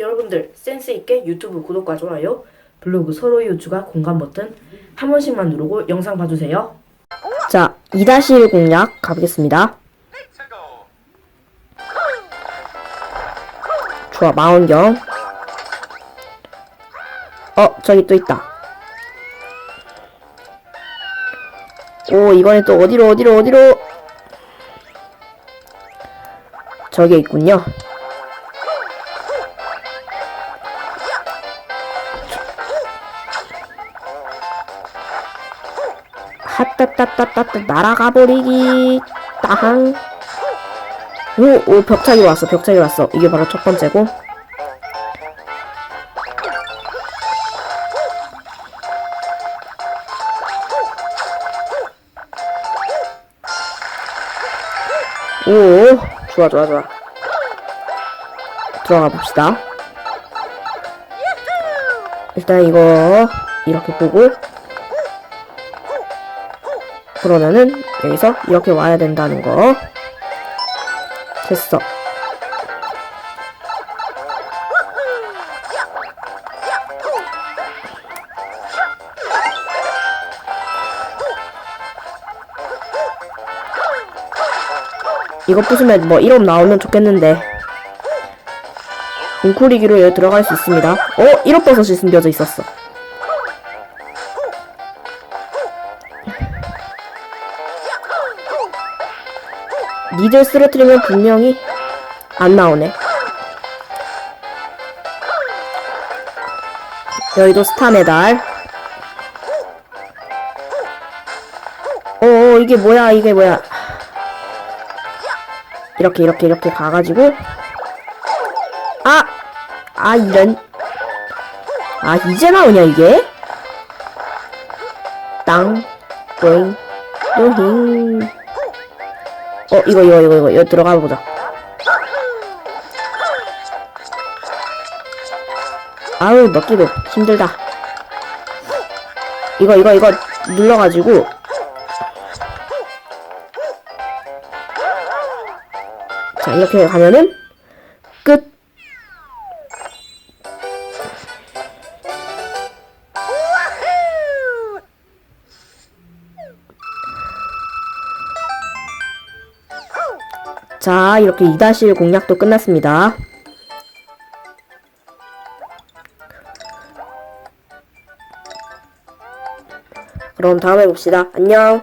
여러분들 센스 있게 유튜브 구독과 좋아요, 블로그 서로의 요추가 공감 버튼 한 번씩만 누르고 영상 봐주세요. 자, 2-1 공략 가보겠습니다. 좋아, 망원경. 어, 저기 또 있다. 오, 이번엔 또 어디로, 어디로, 어디로? 저기 있군요. 따따따따따 날아가 버리기. 따항. 오, 오 벽차기로 왔어 벽차기로 왔어. 이게 바로 첫 번째고. 오 좋아 좋아 좋아. 들어가 봅시다. 일단 이거 이렇게 보고 그러면은 여기서 이렇게 와야 된다는 거. 됐어. 이거 부수면 뭐 1업 나오면 좋겠는데. 웅크리기로 여기 들어갈 수 있습니다. 어? 1업 버섯이 숨겨져 있었어 니들 쓰러뜨리면 분명히 안 나오네. 여기도 스타 메달. 어, 이게 뭐야, 이게 뭐야. 이렇게, 이렇게, 이렇게 가가지고. 아! 아, 이런. 아, 이제 나오냐, 이게? 땅, 또잉, 또잉. 어 이거 이거 이거 이거 이거 들어가 보자. 아우 넣기도 힘들다. 이거 이거 이거 눌러가지고 자 이렇게 가면은 끝. 자, 이렇게 2-1 공략도 끝났습니다. 그럼 다음에 봅시다. 안녕.